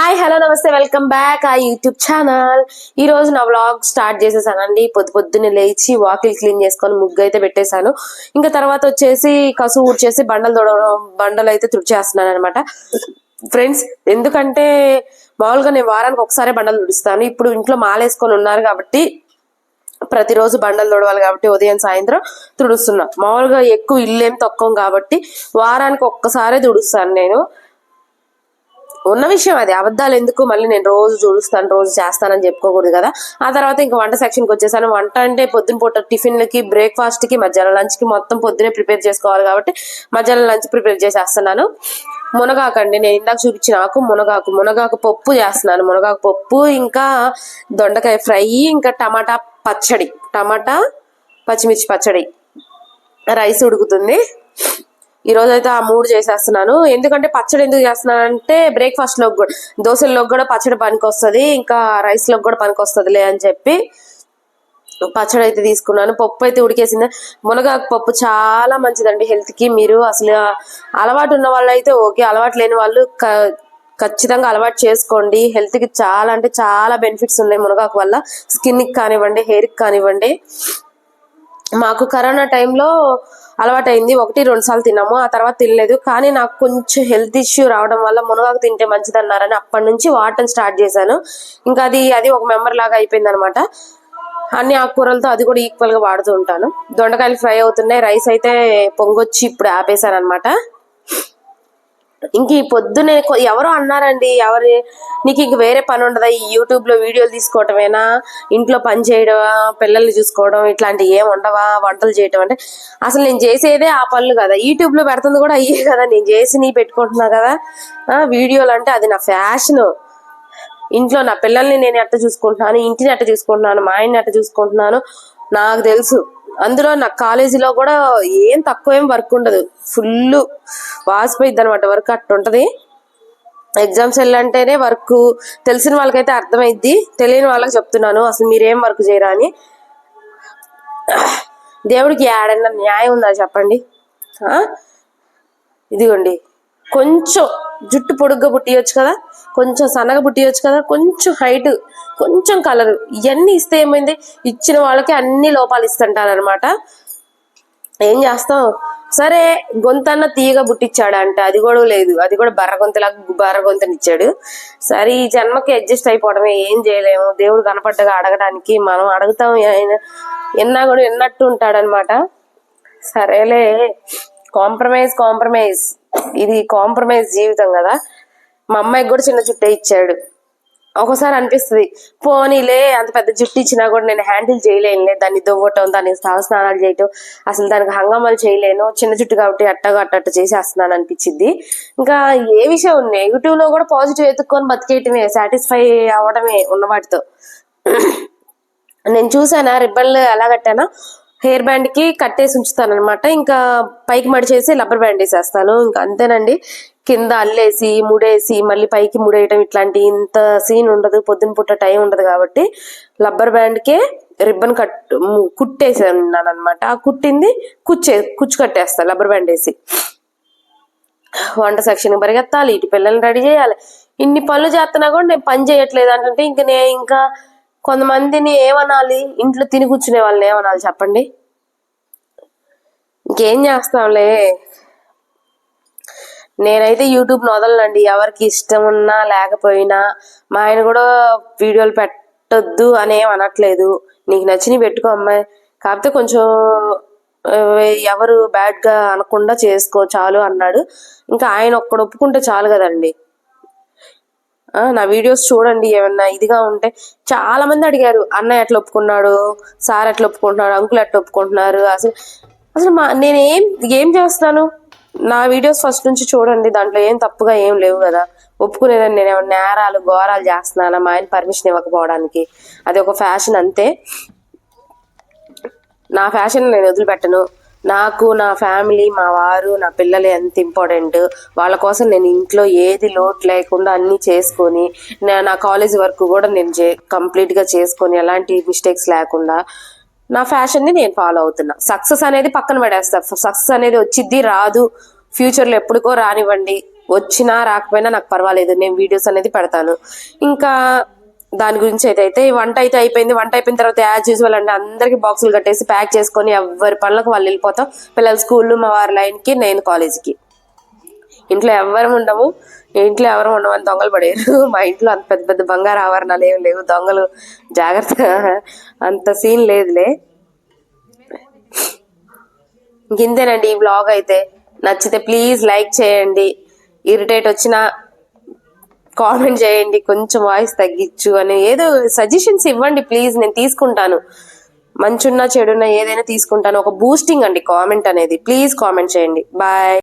Hi hello నమస్తే welcome back ఆ YouTube channel. ఈ రోజు నా వ్లాగ్ స్టార్ట్ చేసేసానండి. పొద్దు పొద్దున్నే లేచి వాకిల్ క్లీన్ చేసుకొని ముగ్గు అయితే పెట్టేశాను. ఇంకా తర్వాత వచ్చేసి కసు ఊడ్చేసి బండలు తొడవడం బండలు అయితే తుడిచేస్తున్నాను అనమాట ఫ్రెండ్స్ ఎందుకంటే మామూలుగా నేను వారానికి ఒకసారి బండలు తుడుస్తాను. ఇప్పుడు ఇంట్లో మాలేసుకొని ఉన్నారు కాబట్టి ప్రతిరోజు బండలు తొడవాలి కాబట్టి ఉదయం సాయంత్రం తుడుస్తున్నా. మామూలుగా ఎక్కువ ఇల్లేం తక్కువ కాబట్టి వారానికి ఒక్కసారే తుడుస్తాను నేను. ఉన్న విషయం అది. అబద్ధాలు ఎందుకు? మళ్ళీ నేను రోజు చూస్తాను రోజు చేస్తానని చెప్పుకోకూడదు కదా. ఆ తర్వాత ఇంకా వంట సెక్షన్కి వచ్చేసాను. వంట అంటే పొద్దున పూట టిఫిన్లకి బ్రేక్ఫాస్ట్కి మధ్యాహ్నం లంచ్కి మొత్తం పొద్దునే ప్రిపేర్ చేసుకోవాలి కాబట్టి మధ్యాహ్నం లంచ్ ప్రిపేర్ చేసేస్తున్నాను. మునగాకు అండి నేను ఇందాక చూపించిన ఆకు మునగాకు. మునగాకు పప్పు చేస్తున్నాను. మునగాకు పప్పు ఇంకా దొండకాయ ఫ్రై ఇంకా టమాటా పచ్చడి. టమాటా పచ్చిమిర్చి పచ్చడి. రైస్ ఉడుకుతుంది. రోజు అయితే ఆ మూడు చేసేస్తున్నాను. ఎందుకంటే పచ్చడి ఎందుకు చేస్తున్నాను అంటే బ్రేక్ఫాస్ట్లో కూడా దోశల్లోకి కూడా పచ్చడి పనికి వస్తుంది ఇంకా రైస్ కూడా పనికి వస్తుందిలే అని చెప్పి పచ్చడి అయితే తీసుకున్నాను. పప్పు అయితే ఉడికేసింది. మునగాకు పప్పు చాలా మంచిదండి హెల్త్కి మీరు అసలు అలవాటు ఉన్న వాళ్ళు అయితే ఓకే అలవాటు లేని వాళ్ళు క- ఖచ్చితంగా అలవాటు చేసుకోండి. హెల్త్కి చాలా అంటే చాలా బెనిఫిట్స్ ఉన్నాయి మునగాకు వల్ల. స్కిన్కి కానివ్వండి హెయిర్కి కానివ్వండి. మాకు కరోనా టైంలో అలవాటైంది. ఒకటి రెండు సార్లు తిన్నాము. ఆ తర్వాత తినలేదు. కానీ నాకు కొంచెం హెల్త్ ఇష్యూ రావడం వల్ల మునగాకు తింటే మంచిదన్నారని అప్పటి నుంచి వాడటం స్టార్ట్ చేశాను. ఇంకా అది అది ఒక మెంబర్ లాగా అయిపోయింది అనమాట అన్ని ఆకుకూరలతో అది కూడా ఈక్వల్గా వాడుతూ ఉంటాను. దొండకాయలు ఫ్రై అవుతున్నాయి. రైస్ అయితే పొంగొచ్చి ఇప్పుడు ఆపేశాను అనమాట ఇంక ఈ పొద్దునే ఎవరో అన్నారండి ఎవరి నీకు ఇంక వేరే పని ఉండదా? ఈ యూట్యూబ్లో వీడియోలు తీసుకోవటమేనా? ఇంట్లో పని చేయడం పిల్లల్ని చూసుకోవడం ఇట్లాంటివి ఏం ఉండవా? వంటలు చేయటం అంటే అసలు నేను చేసేదే ఆ పనులు కదా. యూట్యూబ్లో పెడుతుంది కూడా అయ్యే కదా. నేను చేసి నీ పెట్టుకుంటున్నా కదా. ఆ, వీడియోలు అంటే అది నా ఫ్యాషన్. ఇంట్లో నా పిల్లల్ని నేను ఎట్ట చూసుకుంటున్నాను? ఇంటిని ఎట్ట చూసుకుంటున్నాను? మా ఆయన్ని ఎట్ట చూసుకుంటున్నాను? నాకు తెలుసు. అందులో నా కాలేజీలో కూడా ఏం తక్కువ ఏం వర్క్ ఉండదు. ఫుల్ వాసిపోయిద్ది అనమాట వర్క్ అట్టుంటది. ఎగ్జామ్స్ వెళ్ళంటేనే వర్క్ తెలిసిన వాళ్ళకైతే అర్థమైద్ది తెలియని వాళ్ళకి చెప్తున్నాను అసలు మీరేం వర్క్ చేయరా అని. దేవుడికి ఏడన్నా న్యాయం ఉందా చెప్పండి? ఇదిగోండి. కొంచెం జుట్టు పొడుగ్గా పుట్టియొచ్చు కదా? కొంచెం సన్నగా పుట్టియొచ్చు కదా? కొంచెం హైట్ కొంచెం కలర్ ఇవన్నీ ఇస్తే ఏమైంది? ఇచ్చిన వాళ్ళకి అన్ని లోపాలు ఇస్తుంటారు అనమాట ఏం చేస్తాం? సరే గొంతన్న తీయగా పుట్టించాడు అంటే అది కూడా లేదు. అది కూడా బర్ర గొంతులాగా బర్ర గొంతునిచ్చాడు సరే ఈ జన్మకి అడ్జస్ట్ అయిపోవడమే. ఏం చేయలేము. దేవుడు కనపడ్డగా అడగడానికి మనం అడుగుతాం. ఆయన ఎన్నా కూడా విన్నట్టు ఉంటాడనమాట సరేలే. కాంప్రమైజ్ కాంప్రమైజ్ ఇది కాంప్రమైజ్ జీవితం కదా. మా అమ్మాయికి కూడా చిన్న చుట్టే ఇచ్చాడు. ఒక్కోసారి అనిపిస్తుంది పోనీలే అంత పెద్ద జుట్టు ఇచ్చినా కూడా నేను హ్యాండిల్ చేయలేనులే. దాన్ని దువ్వటం దానికి స్నానాలు చేయటం అసలు దానికి హంగామాలు చేయలేను. చిన్న జుట్టు కాబట్టి అట్టగా అట్టట్టు చేసేస్తున్నాను అనిపించింది ఇంకా ఏ విషయం నెగిటివ్లో కూడా పాజిటివ్ ఎత్తుక్కొని బతికేయటమే సాటిస్ఫై అవ్వడమే ఉన్న వాటితో నేను చూసానా రిబ్బన్లు ఎలా కట్టానా? హెయిర్ బ్యాండ్కి కట్టేసి ఉంచుతాను అనమాట ఇంకా పైకి మడిచేసి రబ్బర్ బ్యాండ్ వేసేస్తాను. ఇంకా అంతేనండి. కింద అల్లేసి ముడేసి మళ్ళీ పైకి ముడేయటం ఇట్లాంటి ఇంత సీన్ ఉండదు. పొద్దున పుట్ట టైం ఉండదు కాబట్టి రబ్బర్ బ్యాండ్ కే రిబ్బన్ కట్ కుట్టేసాను అనమాట ఆ కుట్టింది కుచ్చే కుచ్చు కట్టేస్తాను రబ్బర్ బ్యాండ్ వేసి. వంట సెక్షన్ పరిగెత్తాలి. ఇటు పిల్లల్ని రెడీ చేయాలి. ఇన్ని పనులు చేస్తున్నా కూడా నేను పని చేయట్లేదు అంటే ఇంకా నేను ఇంకా కొంతమందిని ఏమనాలి? ఇంట్లో తిని కూర్చునే వాళ్ళని ఏమనాలి చెప్పండి? ఇంకేం చేస్తాంలే? నేనైతే యూట్యూబ్ వదలనండి. ఎవరికి ఇష్టం ఉన్నా లేకపోయినా మా ఆయన కూడా వీడియోలు పెట్టొద్దు అని ఏం అనట్లేదు. నీకు నచ్చినవి పెట్టుకో అమ్మాయి. కాకపోతే కొంచెం ఎవరు బ్యాడ్గా అనకుండా చేసుకో చాలు అన్నాడు. ఇంకా ఆయన ఒక్కడు ఒప్పుకుంటే చాలు కదండి. నా వీడియోస్ చూడండి ఏమన్నా ఇదిగా ఉంటే. చాలా మంది అడిగారు అన్నయ్య ఎట్లా ఒప్పుకున్నాడు సార్ ఎట్లా ఒప్పుకుంటున్నాడు అంకుల్ ఎట్లా ఒప్పుకుంటున్నారు. అసలు అసలు మా నేనేం ఏం చేస్తాను నా వీడియోస్ ఫస్ట్ నుంచి చూడండి దాంట్లో ఏం తప్పుగా ఏం లేవు కదా. ఒప్పుకునేదాన్ని నేను ఏమన్నా నేరాలు ఘోరాలు చేస్తున్నానా? మా ఆయన పర్మిషన్ ఇవ్వకపోవడానికి. అది ఒక ఫ్యాషన్ అంతే. నా ఫ్యాషన్ నేను వదిలిపెట్టను. నాకు నా ఫ్యామిలీ మా వారు నా పిల్లలు ఎంత ఇంపార్టెంట్. వాళ్ళ కోసం నేను ఇంట్లో ఏది లోటు లేకుండా అన్ని చేసుకొని నా- నా కాలేజ్ వర్క్ కూడా నేను చే కంప్లీట్గా చేసుకొని ఎలాంటి మిస్టేక్స్ లేకుండా నా ఫ్యాషన్ని నేను ఫాలో అవుతున్నా. సక్సెస్ అనేది పక్కన పడేస్తా. సక్సెస్ అనేది వచ్చిద్ది రాదు. ఫ్యూచర్లో ఎప్పుడుకో రానివ్వండి. వచ్చినా రాకపోయినా నాకు పర్వాలేదు. నేను వీడియోస్ అనేది పెడతాను. ఇంకా దాని గురించి అయితే అయితే ఈ వంట అయితే అయిపోయింది. వంట అయిపోయిన తర్వాత యాజ్ యూజువల్ అండి అందరికి బాక్సులు కట్టేసి ప్యాక్ చేసుకొని ఎవరి పనులకు వాళ్ళు వెళ్ళిపోతాం. పిల్లల స్కూల్ మా వారి లైన్కి నేను కాలేజీకి ఇంట్లో ఎవరు ఉండము. ఇంట్లో ఎవరు ఉండమని దొంగలు పడేరు మా ఇంట్లో అంత పెద్ద పెద్ద బంగారు ఆవరణాలు ఏం లేవు. దొంగలు జాగ్రత్త అంత సీన్ లేదులే. ఇంతేనండి ఈ బ్లాగ్ అయితే? నచ్చితే ప్లీజ్ లైక్ చేయండి. ఇరిటేట్ వచ్చినా కామెంట్ చేయండి కొంచెం వాయిస్ తగ్గించు అని ఏదో సజెషన్స్ ఇవ్వండి ప్లీజ్ నేను తీసుకుంటాను. మంచున్నా చెడున్నా ఏదైనా తీసుకుంటాను. ఒక బూస్టింగ్ అండి కామెంట్ అనేది. ప్లీజ్ కామెంట్ చేయండి. బాయ్